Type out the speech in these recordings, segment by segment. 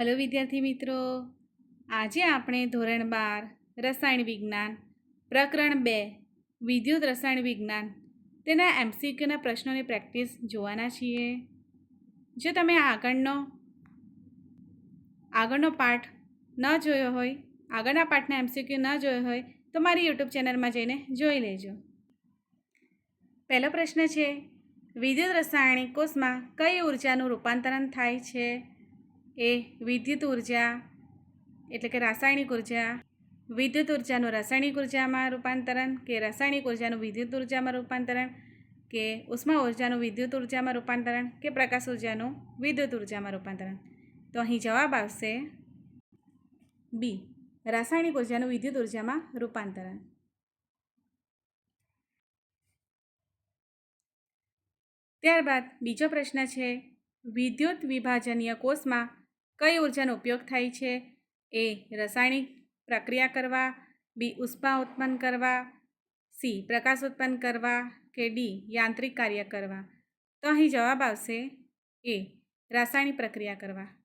Hello, વિદ્યાર્થી મિત્રો. આજે આપણે ધોરણ બાર, રસાયણ વિજ્ઞાન, પ્રકરણ બે, વિદ્યુત રસાયણ વિજ્ઞાન, તેના એમસીક્યુના પ્રશ્નોની પ્રેક્ટિસ જોવાના છીએ. જો તમે આગળનો આગળનો પાઠ ન જોયો હોય, આગળના પાઠના એમસીક્યુ ન જોયો હોય, તો મારી યુટ્યુબ ચેનલમાં જઈને જોઈ લેજો. પહેલો પ્રશ્ન છે, વિદ્યુત રસાયણિક કોષમાં કઈ ઉર્જાનું રૂપાંતરણ થાય છે? એ વિદ્યુત ઊર્જા એટલે કે રાસાયણિક ઊર્જા, વિદ્યુત ઉર્જાનું રાસાયણિક ઉર્જામાં રૂપાંતરણ કે રાસાયણિક ઉર્જાનું વિદ્યુત ઉર્જામાં રૂપાંતરણ કે ઉષ્મા ઉર્જાનું વિદ્યુત ઉર્જામાં રૂપાંતરણ કે પ્રકાશ ઉર્જાનું વિદ્યુત ઉર્જામાં રૂપાંતરણ. તો અહીં જવાબ આવશે બી, રાસાયણિક ઉર્જાનું વિદ્યુત ઉર્જામાં રૂપાંતરણ. ત્યારબાદ બીજો પ્રશ્ન છે, વિદ્યુત વિભાજનીય કોષમાં કઈ ઉર્જાનો ઉપયોગ થાય છે? એ રાસાયણિક પ્રક્રિયા કરવા, બી ઉષ્મા ઉત્પન્ન કરવા, સી પ્રકાશ ઉત્પન્ન કરવા, કે ડી યાંત્રિક કાર્ય કરવા? તો અહીં જવાબ આવશે એ રાસાયણિક પ્રક્રિયા કરવા.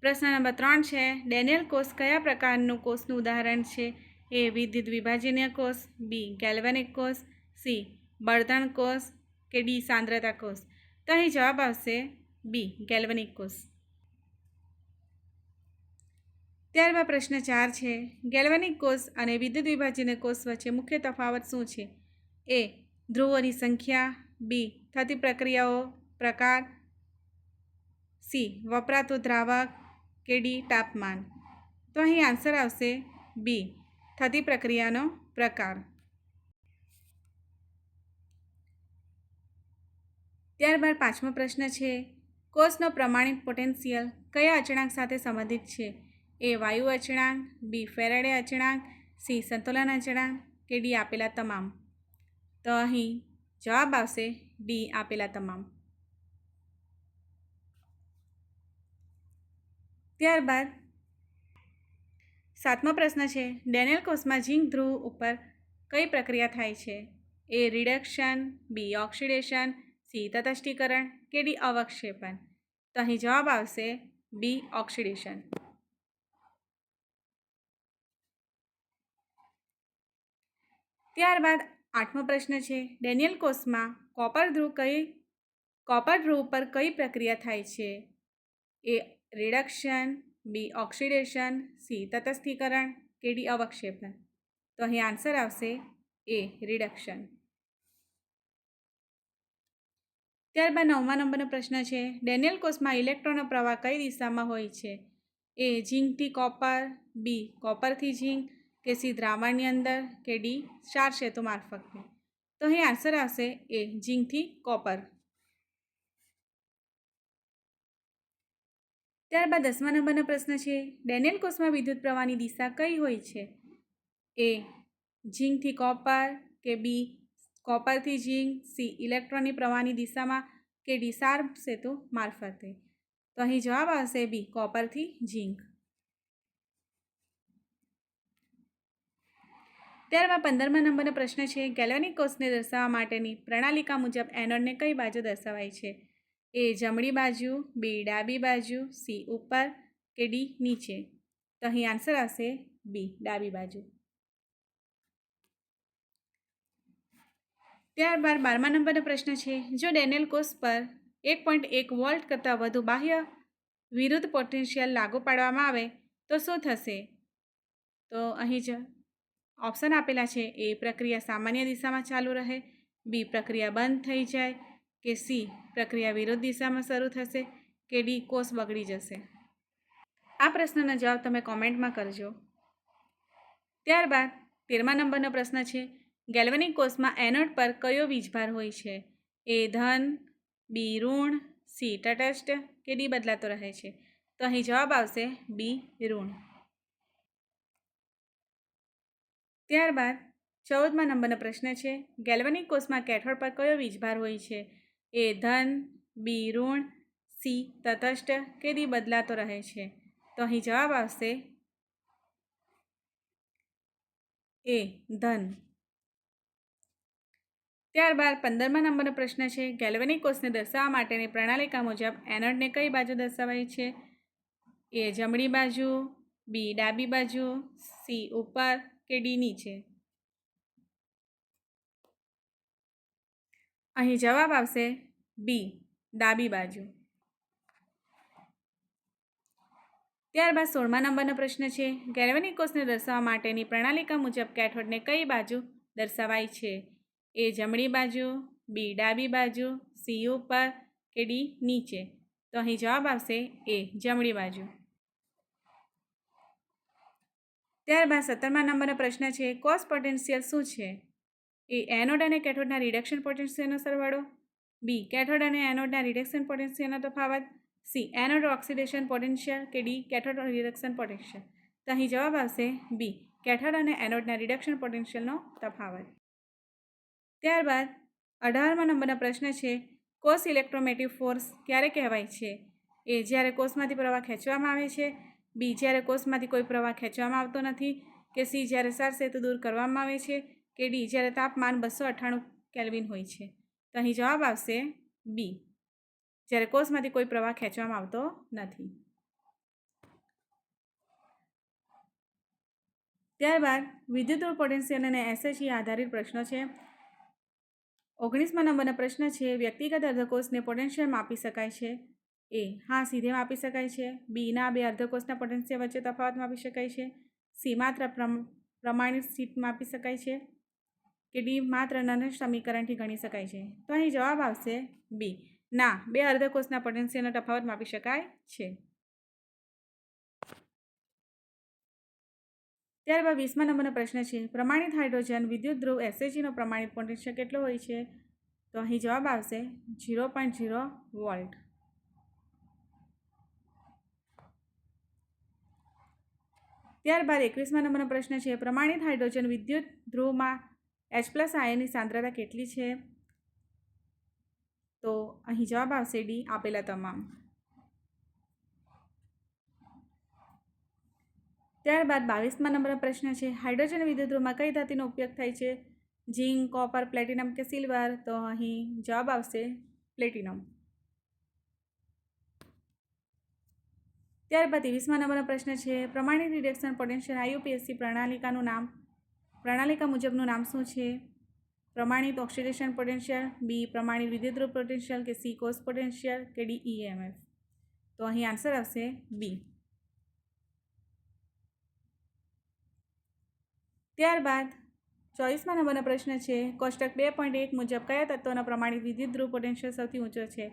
પ્રશ્ન નંબર ત્રણ છે, ડેનિયલ કોષ કયા પ્રકારનું કોષનું ઉદાહરણ છે? એ વિદ્યુત વિભાજનીય કોષ, બી ગેલ્વેનિક કોષ, સી બળતણ કોષ, કે ડી સાંદ્રતા કોષ? તો અહીં જવાબ આવશે બી ગેલ્વનિક કોષ ત્યારબાદ પ્રશ્ન ચાર છે ગેલ્વનિક કોષ અને વિદ્યુત વિભાજન કોષ વચ્ચે મુખ્ય તફાવત શું છે? એ, ધ્રુવોની સંખ્યા, બી, થતી પ્રક્રિયાઓ, પ્રકાર, સી, વપરાતું દ્રાવક કે ડી તાપમાન. તો અહીં આન્સર આવશે બી, થતી પ્રક્રિયાનો પ્રકાર. ત્યારબાદ પાંચમો પ્રશ્ન છે કોષનો પ્રમાણિત પોટેન્શિયલ કયા અચળાંક સાથે સંબંધિત છે? એ વાયુ અચળાંક, બી ફેરાડે અચળાંક, સી સંતુલન અચળાંક, કે ડી આપેલા તમામ? તો અહીં જવાબ આવશે ડી આપેલા તમામ. ત્યારબાદ સાતમો પ્રશ્ન છે, ડેનિયલ કોષમાં ઝીંક ધ્રુવ ઉપર કઈ પ્રક્રિયા થાય છે? A reduction, B oxidation, C તટસ્થીકરણ, કે ડી અવક્ષેપન તો અહીં જવાબ આવશે બી ઓક્સિડેશન. ત્યારબાદ આઠમો પ્રશ્ન છે, ડેનિયલ કોષમાં કોપર ધ્રુવ કઈ, કોપર ધ્રુવ પર કઈ પ્રક્રિયા થાય છે? A reduction B oxidation C તટસ્થીકરણ કે ડી અવક્ષેપન તો અહીં આન્સર આવશે એ રિડક્શન ત્યારબાદ નવમા નંબરનો પ્રશ્ન છે, ડેનિયલ કોષમાં ઇલેક્ટ્રોનનો પ્રવાહ કઈ દિશામાં હોય છે? એ ઝીંકથી કોપર, બી કોપરથી ઝીંક, કે સી દ્રાવણની અંદર, કે ડી ચાર સેતુ મારફતની તો અહીં આન્સર આવશે એ ઝીંકથી કોપર. ત્યારબાદ દસમા નંબરનો પ્રશ્ન છે, ડેનિયલ કોષમાં વિદ્યુત પ્રવાહની દિશા કઈ હોય છે? એ ઝીંકથી કોપર, કે બી કોપરથી ઝીંક સી ઇલેક્ટ્રોનની પ્રવાહની દિશામાં કે ડી સેતુ મારફતે? તો અહીં જવાબ આવશે બી, કોપરથી ઝીંક. ત્યારબાદ પંદરમા નંબરનો પ્રશ્ન છે, ગેલોનિક કોષને દર્શાવવા માટેની પ્રણાલિકા મુજબ એનોડને કઈ બાજુ દર્શાવાય છે? એ જમણી બાજુ, બી ડાબી બાજુ, સી ઉપર કે ડી નીચે? તો અહીં આન્સર આવશે બી, ડાબી બાજુ. ત્યારબાદ બારમા નંબરનો પ્રશ્ન છે, જો ડેનિયલ કોષ પર એક પોઈન્ટ એક વોલ્ટ કરતાં વધુ બાહ્ય વિરુદ્ધ પોટેન્શિયલ લાગુ પાડવામાં આવે, તો શું થશે? તો અહીં જ ઓપ્શન આપેલા છે, એ પ્રક્રિયા સામાન્ય દિશામાં ચાલુ રહે, બી પ્રક્રિયા બંધ થઈ જાય, કે સી પ્રક્રિયા વિરુદ્ધ દિશામાં શરૂ થશે, કે ડી કોષ બગડી જશે? આ પ્રશ્નનો જવાબ તમે કોમેન્ટમાં કરજો. ત્યારબાદ તેરમા નંબરનો પ્રશ્ન છે ગેલ્વેનિક કોષમાં એનોડ પર કયો વીજભાર હોય છે? એ ધન, બી ઋણ, સી તટસ્થ કે ડી બદલાતો રહે છે? તો અહીં જવાબ આવશે બી ઋણ. ત્યારબાદ ચૌદમા નંબરનો પ્રશ્ન છે, ગેલ્વેનિક કોષમાં કેથોડ પર કયો વીજભાર હોય છે? એ ધન, બી ઋણ, સી તટસ્થ કે ડી બદલાતો રહે છે? તો અહીં જવાબ આવશે એ ધન. ત્યારબાદ પંદરમા નંબરનો પ્રશ્ન છે, ગેલ્વેનિક કોષને દર્શાવવા માટેની પ્રણાલિકા મુજબ એનોડને કઈ બાજુ દર્શાવાય છે? એ જમણી બાજુ, બી ડાબી બાજુ, સી ઉપર કે ડી નીચે? અહીં જવાબ આવશે બી, ડાબી બાજુ. ત્યારબાદ સોળમા નંબરનો પ્રશ્ન છે, ગેલ્વેનિક કોષને દર્શાવવા માટેની પ્રણાલિકા મુજબ કેથોડને કઈ બાજુ દર્શાવાય છે? એ જમણી બાજુ, બી ડાબી બાજુ, સી ઉપર કે ડી નીચે? તો અહીં જવાબ આવશે એ જમણી બાજુ. ત્યારબાદ સત્તરમા નંબરનો પ્રશ્ન છે કોસ પોટેન્શિયલ શું છે? એ એનોડ અને કેથોડના રિડક્શન પોટેન્શિયલનો સરવાળો. બી કેથોડ અને એનોડના રિડક્શન પોટેન્શિયલનો તફાવત. સી એનોડ ઓક્સિડેશન પોટેન્શિયલ કે ડી કેથોડ રિડક્શન પોટેન્શિયલ તો અહીં જવાબ આવશે બી કેથોડ અને એનોડના રિડક્શન પોટેન્શિયલનો તફાવત. ત્યારબાદ અઢારમા નંબરનો પ્રશ્ન છે, કોષ ઇલેક્ટ્રોમેટિવ ફોર્સ ક્યારે કહેવાય છે? એ, જ્યારે કોષમાંથી પ્રવાહ ખેંચવામાં આવે છે. બી, જ્યારે કોષમાંથી કોઈ પ્રવાહ ખેંચવામાં આવતો નથી કે સી, જ્યારે સાર સેતુ દૂર કરવામાં આવે છે કે ડી, જ્યારે તાપમાન બસો અઠ્ઠાણું કેલ્વિન હોય છે. તો અહીં જવાબ આવશે બી, જ્યારે કોષમાંથી કોઈ પ્રવાહ ખેંચવામાં આવતો નથી. ત્યારબાદ વિદ્યુત પોટેન્શિયલ અને એસએચઈ આધારિત પ્રશ્નો છે. ઓગણીસમા નંબરનો પ્રશ્ન છે, વ્યક્તિગત અર્ધકોષને પોટેન્શિયલ માપી શકાય છે. એ, હા, સીધે માપી શકાય છે. બીના બે અર્ધકોષના પોટેન્શિયલ વચ્ચે તફાવત માપી શકાય છે. સી, માત્ર પ્રમાણિત સીટ માપી શકાય છે. કે ડી, માત્ર નન સમીકરણથી ગણી શકાય છે. તો અહીં જવાબ આવશે બી. ના, બે અર્ધકોષના પોટેન્શિયલનો તફાવત માપી શકાય છે. ત્યારબાદ વીસમા નંબરનો પ્રશ્ન છે, પ્રમાણિત હાઇડ્રોજન વિદ્યુત ધ્રુવ એસએચજીનો પ્રમાણિત પોટેન્શિયલ કેટલો હોય છે? તો અહીં જવાબ આવશે ઝીરો પોઈન્ટ ઝીરો વોલ્ટ. ત્યારબાદ એકવીસમા નંબરનો પ્રશ્ન છે, પ્રમાણિત હાઇડ્રોજન વિદ્યુત ધ્રુવમાં એચ પ્લસ આયનની સાંદ્રતા કેટલી છે? તો અહીં જવાબ આવશે ડી, આપેલા તમામ. ત્યારબાદ બાવીસમાં નંબરનો પ્રશ્ન છે, હાઇડ્રોજન વિદ્યુતમાં કઈ ધાતુનો ઉપયોગ થાય છે? ઝીંક, કોપર, પ્લેટિનમ કે સિલ્વર? તો અહીં જવાબ આવશે પ્લેટિનમ. ત્યારબાદ ત્રેવીસમા નંબરનો પ્રશ્ન છે, પ્રમાણિત રિડક્શન પોટેન્શિયલ આઈયુપીએસસી પ્રણાલિકાનું નામ. પ્રણાલિકા મુજબનું નામ શું છે? પ્રમાણિત ઓક્સિડેશન પોટેન્શિયલ, બી, પ્રમાણિત વિદ્યુતરૂપ પોટેન્શિયલ કે સી, કોસ પોટેન્શિયલ કે ડી ઈએમએફ તો અહીં આન્સર આવશે બી. ત્યારબાદ ચોવીસમાં નંબરનો પ્રશ્ન છે, કોષ્ટક બે પોઈન્ટ એક મુજબ કયા તત્વોનો પ્રમાણિત વિદ્યુત ધ્રુવ પોટેન્શિયલ સૌથી ઊંચો છે?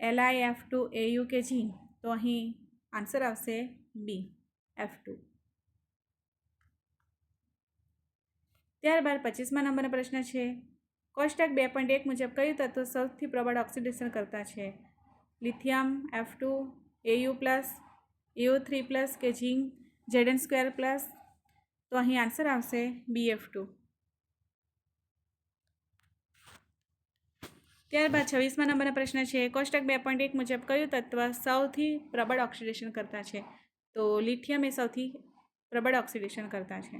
એલઆઈ એફ ટુ એયુ કે જી તો અહીં આન્સર આવશે બી એફ ટુ ત્યારબાદ પચીસમાં નંબરનો પ્રશ્ન છે, કોષ્ટક બે પોઈન્ટ એક મુજબ કયું તત્વ સૌથી પ્રબળ ઓક્સિડેશન કરતા છે? Lithium F two AU plus AU three plus કે ઝીંક ઝેડન સ્ક્વેર પ્લસ તો અહીં આન્સર આવશે બી એફ ટુ ત્યારબાદ છવ્વીસમાં નંબરનો પ્રશ્ન છે, કોષ્ટક બે પોઈન્ટ એક મુજબ કયું તત્વ સૌથી પ્રબળ ઓક્સિડેશન કરતા છે? તો લિથિયમ એ સૌથી પ્રબળ ઓક્સિડેશન કરતા છે.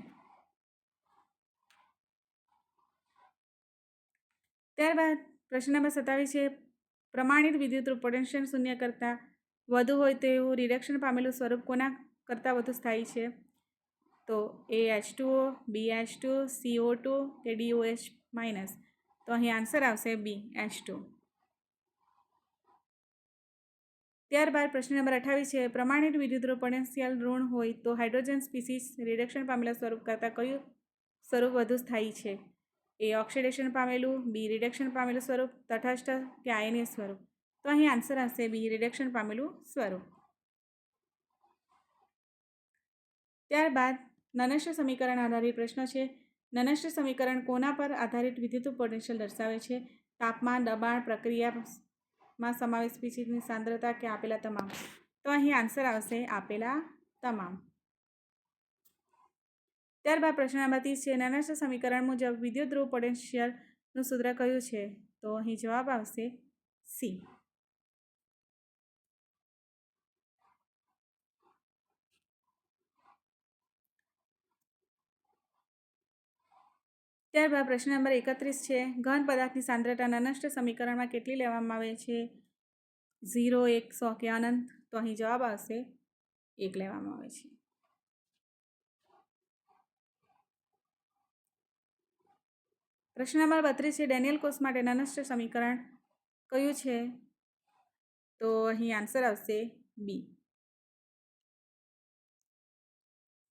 ત્યારબાદ પ્રશ્ન નંબર સત્તાવીસ છે, પ્રમાણિત વિદ્યુત પોટેન્શિયલ શૂન્ય કરતાં વધુ હોય તેવું રિડક્શન પામેલું સ્વરૂપ કોના કરતાં વધુ સ્થાયી છે? તો A H two O B H two CO two કે ડીઓએચ માઇનસ તો અહીં આન્સર આવશે બી એચ ટુ ત્યારબાદ પ્રશ્ન નંબર અઠાવીસ છે, પ્રમાણિત વિરુદ્ધ પોટેન્શિયલ ઋણ હોય તો હાઇડ્રોજન સ્પીસીસ રિડક્શન પામેલા સ્વરૂપ કરતાં કયું સ્વરૂપ વધુ સ્થાયી છે? એ ઓક્સિડેશન પામેલું બી રિડક્શન પામેલું સ્વરૂપ, તટસ્થ કે આયનીય સ્વરૂપ? તો અહીં આન્સર આવશે બી રિડક્શન પામેલું સ્વરૂપ. ત્યારબાદ નનસ્ય સમીકરણ આધારિત પ્રશ્ન છે. નનસ્ય સમીકરણ કોના પર આધારિત વિદ્યુત પોટેન્શિયલ દર્શાવે છે? તાપમાન, દબાણ, પ્રક્રિયામાં સમાવેશ સ્પીસીસની સાંદ્રતા કે આપેલા તમામ? તો અહીં આન્સર આવશે આપેલા તમામ. ત્યારબાદ પ્રશ્ન નંબર ત્રીસ છે. નનસ્ય સમીકરણ મુજબ વિદ્યુત ધ્રુવ પોટેન્શિયલનું સૂત્ર કયું છે? તો અહીં જવાબ આવશે સી. ત્યારબાદ પ્રશ્ન નંબર એકત્રીસ છે, ઘન પદાર્થની સાંદ્રતા નષ્ટ સમીકરણમાં કેટલી લેવામાં આવે છે? ઝીરો, એક, સો કે અનંત? તો અહીં જવાબ આવશે, એક લેવામાં આવે છે. પ્રશ્ન નંબર બત્રીસ છે, ડેનિયલ કોષ માટે નનષ્ટ સમીકરણ કયું છે? તો અહીં આન્સર આવશે બી.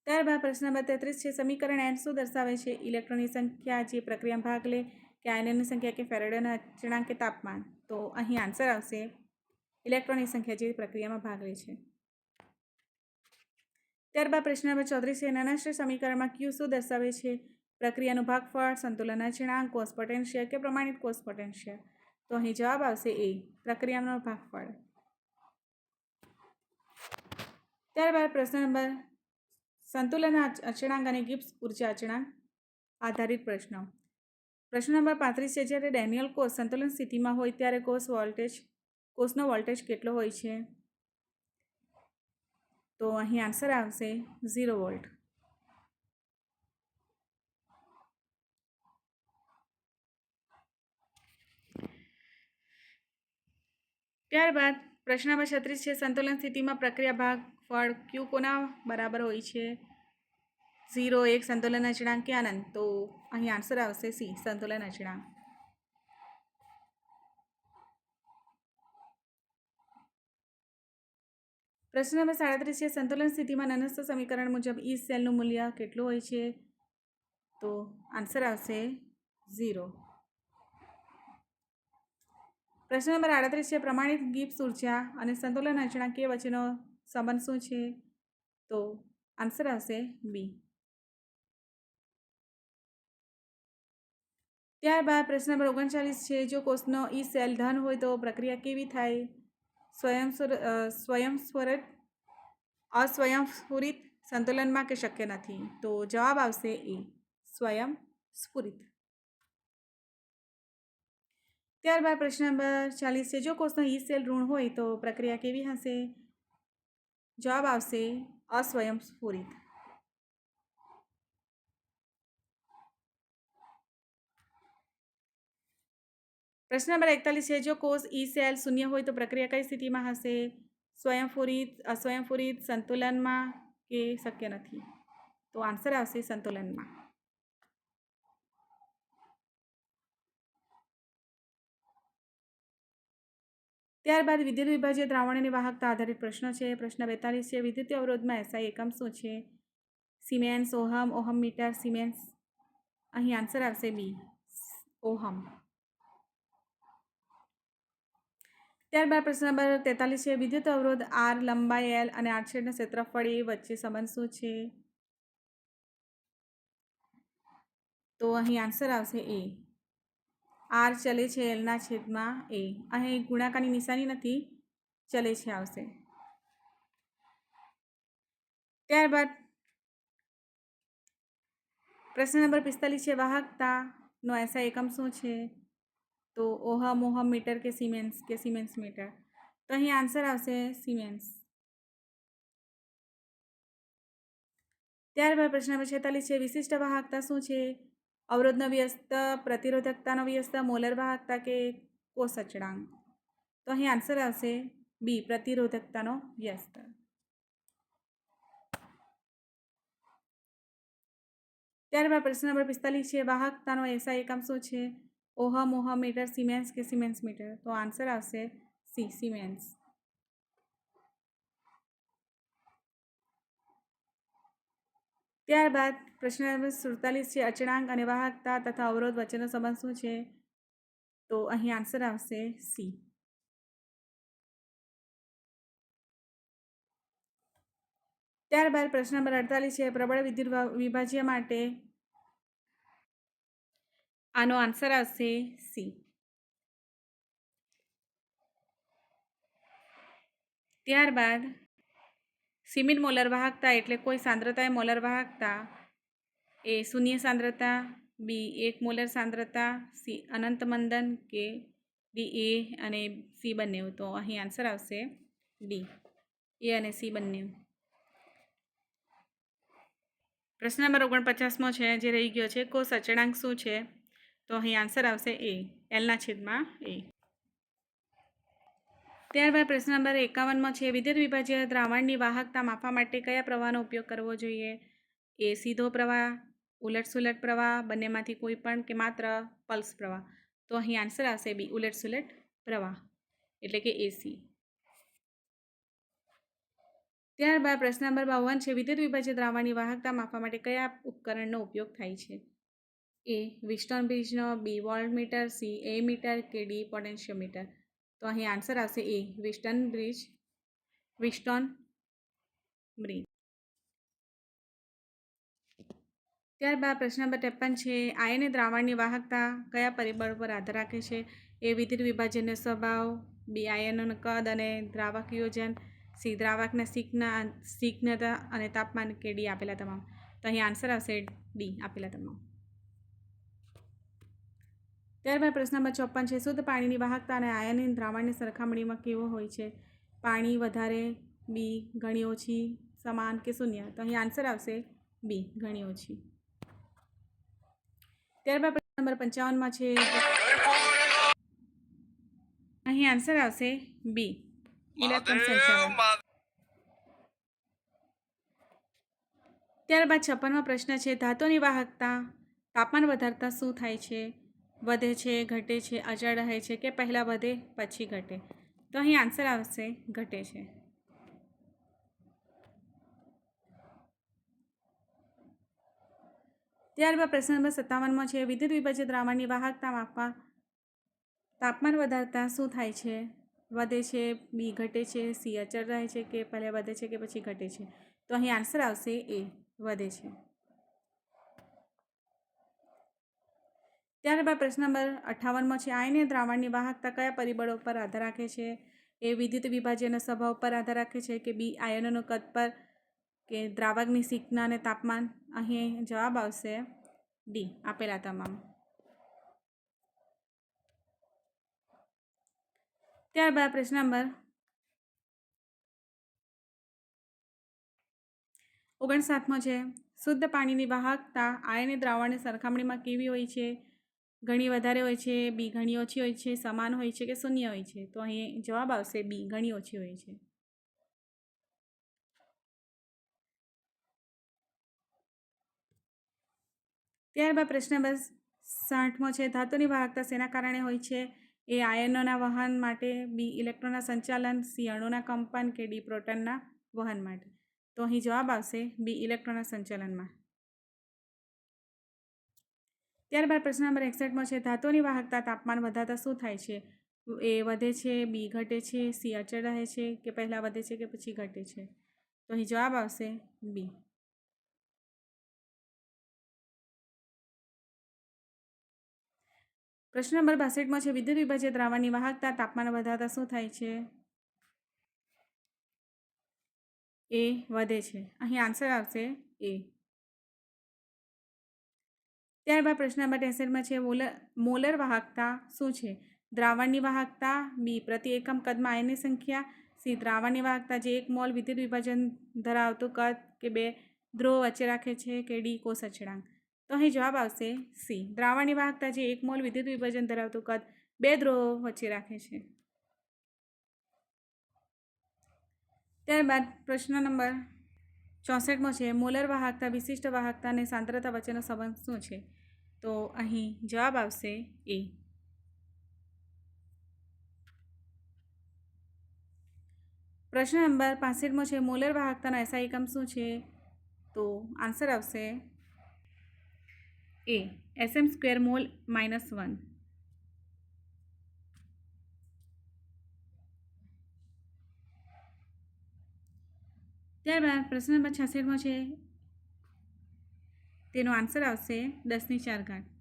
ત્યારબાદ પ્રશ્ન નંબર તેત્રીસ છે, સમીકરણ એન શું દર્શાવે છે, ઇલેક્ટ્રોનની સંખ્યા જે પ્રક્રિયામાં ભાગ લે, કે આયનની સંખ્યા કે ફેરેડોના અચળાંક કે તાપમાન. તો અહીં આન્સર આવશે, ઇલેક્ટ્રોનની સંખ્યા જે પ્રક્રિયામાં ભાગ લે છે. ત્યારબાદ પ્રશ્ન નંબર ચોત્રીસ છે નાનાશ્ર સમીકરણમાં ક્યુ શું દર્શાવે છે? પ્રક્રિયાનું ભાગફળ સંતુલન અચળાંક કોષ પોટેન્શિયલ કે પ્રમાણિત કોષ પોટેન્શિયલ તો અહીં જવાબ આવશે એ, પ્રક્રિયાનો ભાગફળ. ત્યારબાદ પ્રશ્ન નંબર સંતુલન અચળાંક અને ગિબ્સ ઊર્જા અચળાંક આધારિત પ્રશ્નો. પ્રશ્ન નંબર પાંત્રીસ છે, જ્યારે ડેનિયલ કોષ સંતુલન સ્થિતિમાં હોય ત્યારે કોષ વોલ્ટેજ, કોષનો વોલ્ટેજ કેટલો હોય છે? તો અહીં આન્સર આવશે ઝીરો વોલ્ટ. ત્યારબાદ પ્રશ્ન નંબર છત્રીસ છે, સંતુલન સ્થિતિમાં પ્રક્રિયા ભાગ ફળ ક્યુ કોના બરાબર હોય છે? ઝીરો એક સંતુલન અચળાંક કે આનંદ તો અહીં આન્સર આવશે સી, સંતુલન અચળાંક. પ્રશ્ન નંબર સાડત્રીસ છે, સંતુલન સ્થિતિમાં નનસ્થ સમીકરણ મુજબ ઈ સેલનું મૂલ્ય કેટલું હોય છે? તો આન્સર આવશે ઝીરો. પ્રશ્ન નંબર આડત્રીસ છે, પ્રમાણિત ગીપ્સ ઊર્જા અને સંતુલન અચળાંક કે વચ્ચેનો સંબંધ શું છે? તો આન્સર આવશે બી ત્યારબાદ પ્રશ્ન નંબર ઓગણચાલીસ છે, જો કોષનો ઈ સેલ ધન હોય તો પ્રક્રિયા કેવી થાય? સ્વયં સ્વયંસ્વરત અસ્વયંસ્ફુરિત સંતુલનમાં કે શક્ય નથી? તો જવાબ આવશે એ સ્વયં સ્ફુરિત. ત્યારબાદ પ્રશ્ન નંબર ચાલીસ છે, જો કોષનો ઈ સેલ ઋણ હોય તો પ્રક્રિયા કેવી હશે? જવાબ આવશે અસ્વયંસ્ફુરિત પ્રશ્ન નંબર એકતાલીસ છે જો કોષ ઈ સેલ શૂન્ય હોય તો પ્રક્રિયા કઈ સ્થિતિમાં હશે સ્વયંફુરિત અસ્વયંફુરિત સંતુલનમાં કે શક્ય નથી તો આન્સર આવશે સંતુલનમાં ત્યારબાદ વિદ્યુત વિભાજ્ય દ્રાવણની વાહકતા આધારિત પ્રશ્ન છે. પ્રશ્ન બેતાલીસ છે. વિદ્યુત અવરોધમાં એસઆઈ એકમ શું છે? Siemens ohm ohm metre siemens અહીં આન્સર આવશે બી ઓહમ. ત્યારબાદ પ્રશ્ન નંબર તેતાલીસ છે. વિદ્યુત અવરોધ આર લંબાઈ એલ અને આડછેદનું ક્ષેત્રફળ એ વચ્ચે સંબંધ શું છે? તો અહીં આન્સર આવશે એ આર ચલે છે એલના છેદમાં એ. અહીં ગુણાકારની નિશાની નથી, ચલે છે આવશે. ત્યારબાદ પ્રશ્ન નંબર પિસ્તાલીસ છે, વાહકતાનો એસા એકમ શું છે? તો ઓહમ ઓહમ મીટર કે સિમેન્સ કે સિમેન્સ મીટર? તો અહીં આન્સર આવશે સિમેન્સ. ત્યારબાદ પ્રશ્ન નંબર છેતાલીસ છે, વિશિષ્ટ વાહકતા શું છે? અવરોધનો વ્યસ્ત પ્રતિરોધકતાનો વ્યસ્ત મોલર વાહકતા કે કોષ અચળાંક તો અહીં આન્સર આવશે બી પ્રતિરોધકતાનો વ્યસ્ત ત્યારબાદ પ્રશ્ન નંબર પિસ્તાલીસ છે વાહકતાનો એસા એકમ શું છે ઓહમ ઓહમ મીટર સિમેન્સ કે સિમેન્સ મીટર તો આન્સર આવશે સી સિમેન્સ ત્યારબાદ પ્રશ્ન સુડતાલીસ છે, અચળાંક અને વાહકતા તથા અવરોધ વચ્ચેનો સંબંધ શું છે? તો અહીં આન્સર આવશે સી. ત્યારબાદ પ્રશ્ન નંબર અડતાલીસ છે, પ્રબળ વિદ્યુત વિભાજ્ય માટે આનો આન્સર આવશે સી. ત્યારબાદ સિમિત મોલર વાહકતા એટલે કોઈ સાંદ્રતાએ મોલર વાહકતા એ શૂન્ય સાંદ્રતા, બી એક મોલર સાંદ્રતા, સી અનંત મંદન, કે ડી એ અને સી બંને તો અહીં આન્સર આવશે ડી, એ અને સી બંને. પ્રશ્ન નંબર ઓગણપચાસમો છે, જે રહી ગયો છે કોષ અચળાંક શું છે? તો અહીં આન્સર આવશે એ, એલના છેદમાં એ. ત્યારબાદ પ્રશ્ન નંબર એકાવનમાં છે, વિદ્યુત વિભાજ્ય દ્રાવણની વાહકતા માપવા માટે કયા પ્રવાહનો ઉપયોગ કરવો જોઈએ? એ સીધો પ્રવાહ, ઉલટસુલટ પ્રવાહ, બંનેમાંથી કોઈ પણ કે માત્ર પલ્સ પ્રવાહ? તો અહીં આન્સર આવશે બી, ઉલટસુલટ પ્રવાહ, એટલે કે એસી ત્યારબાદ પ્રશ્ન નંબર બાવન છે, વિદ્યુત વિભાજ્ય દ્રાવણની વાહકતા માપવા માટે કયા ઉપકરણનો ઉપયોગ થાય છે? એ વિસ્ટોન બ્રિજનો B voltmeter C ammeter કે ડી પોટેન્શિયોમીટર. તો અહીં આન્સર આવશે એ વિસ્ટન બ્રિજ વિસ્ટોન બ્રિજ ત્યારબાદ પ્રશ્ન નંબર ત્રેપન છે આયને દ્રાવણની વાહકતા કયા પરિબળ પર આધાર રાખે છે? એ વિદ્યુત વિભાજનનો સ્વભાવ બી આયનોનું કદ અને દ્રાવક યોજન, સી દ્રાવકના સીખના શીખનતા અને તાપમાન કે ડી આપેલા તમામ. તો અહીં આન્સર આવશે ડી આપેલા તમામ. ત્યારબાદ પ્રશ્ન નંબર ચોપન છે શુદ્ધ પાણીની વાહકતા અને આયનની દ્રાવણની સરખામણીમાં કેવો હોય છે? પાણી વધારે બી ઘણી ઓછી સમાન કે શૂન્ય? તો અહીં આન્સર આવશે બી ઘણી ઓછી. ત્યારબાદ પ્રશ્ન નંબર પંચાવનમાં છે અહીં આન્સર આવશે બી. ઇલેક્ટ્રોન ત્યારબાદ છપ્પનમાં પ્રશ્ન છે ધાતુની વાહકતા તાપમાન વધારતા શું થાય છે? વધે છે, ઘટે છે અચળ રહે છે કે પહેલાં વધે, પછી ઘટે. તો અહીં આન્સર આવશે, ઘટે છે. ત્યારબાદ પ્રશ્ન નંબર સત્તાવનમાં છે, વિદ્યુત વિભાજિત દ્રાવણની વાહકતા માપવા તાપમાન વધારતા શું થાય છે? વધે છે, બી ઘટે છે, સી અચળ રહે છે કે પહેલાં વધે છે કે પછી ઘટે છે? તો અહીં આન્સર આવશે એ, વધે છે. ત્યારબાદ પ્રશ્ન નંબર અઠ્ઠાવનમાં છે આયને દ્રાવણની વાહકતા કયા પરિબળો પર આધાર રાખે છે? એ વિદ્યુત વિભાજ્યના સ્વભાવ પર આધાર રાખે છે કે બી આયનોનો કદ પર કે દ્રાવકની સિકના અને તાપમાન? અહીં જવાબ આવશે ડી, આપેલા તમામ. ત્યારબાદ પ્રશ્ન નંબર ઓગણસાઠમો છે, શુદ્ધ પાણીની વાહકતા આયની દ્રાવણની સરખામણીમાં કેવી હોય છે? ઘણી વધારે હોય છે, બી ઘણી ઓછી હોય છે, સમાન હોય છે કે શૂન્ય હોય છે? તો અહીં જવાબ આવશે બી ઘણી ઓછી હોય છે. ત્યારબાદ પ્રશ્ન બસ સાઠમો છે, ધાતુની વાહકતા શેના કારણે હોય છે? એ આયનોના વહન માટે, બી ઇલેક્ટ્રોનના સંચાલન, સી અણુના કંપન કે ડી પ્રોટનના વહન માટે? તો અહીં જવાબ આવશે બી ઇલેક્ટ્રોનના સંચાલનમાં. ત્યારબાદ પ્રશ્ન નંબર એકસઠમાં છે, ધાતુની વાહકતા તાપમાન વધારતા શું થાય છે? એ વધે છે, બી ઘટે છે, સી અચળ રહે છે, કે પહેલાં વધે છે, કે પછી ઘટે છે? તો અહીં જવાબ આવશે બી. પ્રશ્ન નંબર બાસઠમાં છે, વિદ્યુત વિભાજ્ય દ્રાવણની વાહકતા તાપમાન વધારતા શું થાય છે? એ વધે છે. અહીં આન્સર આવશે એ. ત્યારબાદ પ્રશ્ન નંબર ત્રેસઠમાં છે, મોલર મોલર વાહકતા શું છે? દ્રાવણની વાહકતા, બી પ્રતિ એકમ કદમાં આયનની સંખ્યા, સી દ્રાવણની વાહકતા, જે એક મોલ વિદ્યુત વિભાજન ધરાવતું કદ કે બે ધ્રુવ વચ્ચે રાખે છે કે ડી કોષ અચળાંક? તો અહીં જવાબ આવશે સી. દ્રાવણની વાહકતા, જે એક મોલ વિદ્યુત વિભાજન ધરાવતું કદ, બે ધ્રુવો વચ્ચે રાખે છે. ત્યારબાદ પ્રશ્ન નંબર ચોસઠમો છે, મોલર વાહકતા, વિશિષ્ટ વાહકતા અને સાંદ્રતા વચ્ચેનો સંબંધ શું છે? તો અહીં જવાબ આવશે એ. પ્રશ્ન નંબર પાસઠમો છે, મોલર વાહકતાનો એસઆઈ એકમ શું છે? તો આન્સર આવશે A SM square mol minus one. ત્યારબાદ પ્રશ્ન નંબર છાસઠમાં છે. તેનો આન્સર આવશે દસની ચાર ઘાટ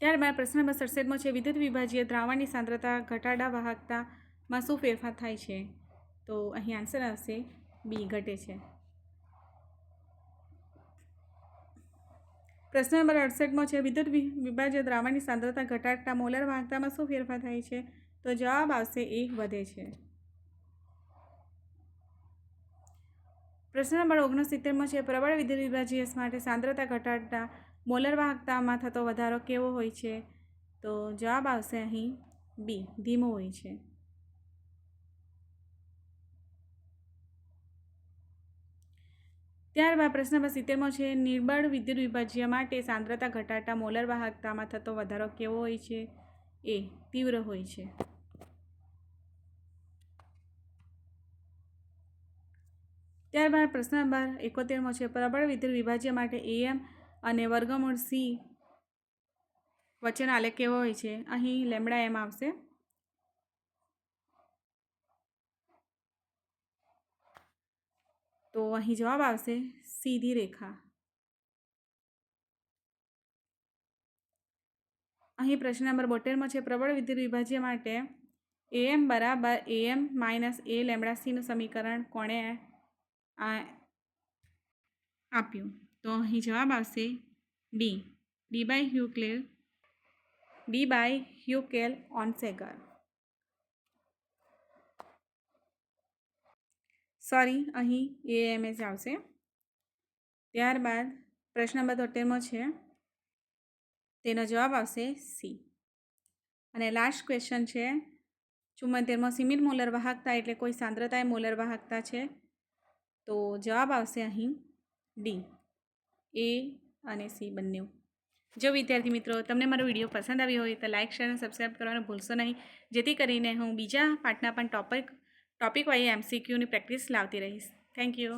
ત્યારબાદ પ્રશ્ન નંબર સડસઠમાં છે, વિદ્યુત વિભાજ્ય દ્રાવણની સાંદ્રતા ઘટાડા વાહકતામાં શું ફેરફાર થાય છે? તો અહીં આન્સર આવશે બી, ઘટે છે. પ્રશ્ન નંબર અડસઠમાં છે, વિદ્યુત વિભાજ્ય દ્રાવણની સાંદ્રતા ઘટાડતા મોલર વાહકતામાં શું ફેરફાર થાય છે? તો જવાબ આવશે એ વધે છે. પ્રશ્ન નંબર ઓગણસિત્તેરમાં છે, પ્રબળ વિદ્યુત વિભાજ્યસ માટે સાંદ્રતા ઘટાડતા મોલર વાહકતામાં થતો વધારો કેવો હોય છે? તો જવાબ આવશે અહીં બી, ધીમો હોય છે. ત્યારબાદ પ્રશ્ન નંબર સિત્તેરમો છે, નિર્બળ વિદ્યુત વિભાજ્ય માટે સાંદ્રતા ઘટાડતા મોલર વાહકતામાં થતો વધારો કેવો હોય છે? એ, તીવ્ર હોય છે. ત્યારબાદ પ્રશ્ન નંબર એકોતેરમો છે, પ્રબળ વિદ્યુત વિભાજ્ય માટે એએમ અને વર્ગમૂળ સી વચ્ચેનો આલેખ કેવો હોય છે? અહીં લેમડા એમ આવશે. તો અહીં જવાબ આવશે સીધી રેખા અહીં પ્રશ્ન નંબર બોતેરમાં છે પ્રબળ વિદ્યુત વિભાજ્ય માટે એમ બરાબર એમ માઇનસ એ લેમડા સીનું સમીકરણ કોણે આપ્યું તો અહીં જવાબ આવશે D Debye Hückel Debye Hückel Onsager sorry, અહીં એ એમ જ આવશે. ત્યારબાદ પ્રશ્ન નંબર તોતેરમો છે. તેનો જવાબ આવશે સી અને લાસ્ટ ક્વેશ્ચન છે. ચુમ્મોતેરમાં સીમિત મોલર વાહકતા એટલે કોઈ સાંદ્રતાએ મોલર વાહકતા છે? તો જવાબ આવશે અહીં ડી એ અને સી બંને જો વિદ્યાર્થી મિત્રો તમને મારો વીડિયો પસંદ આવ્યો હોય તો લાઇક શેર અને સબસ્ક્રાઈબ કરવાનું ભૂલશો નહીં. જેથી કરીને હું બીજા પાઠના પણ ટોપિક ટોપિક વાઇઝ એમસીક્યુની પ્રેક્ટિસ લાવતી રહીશ. Thank you.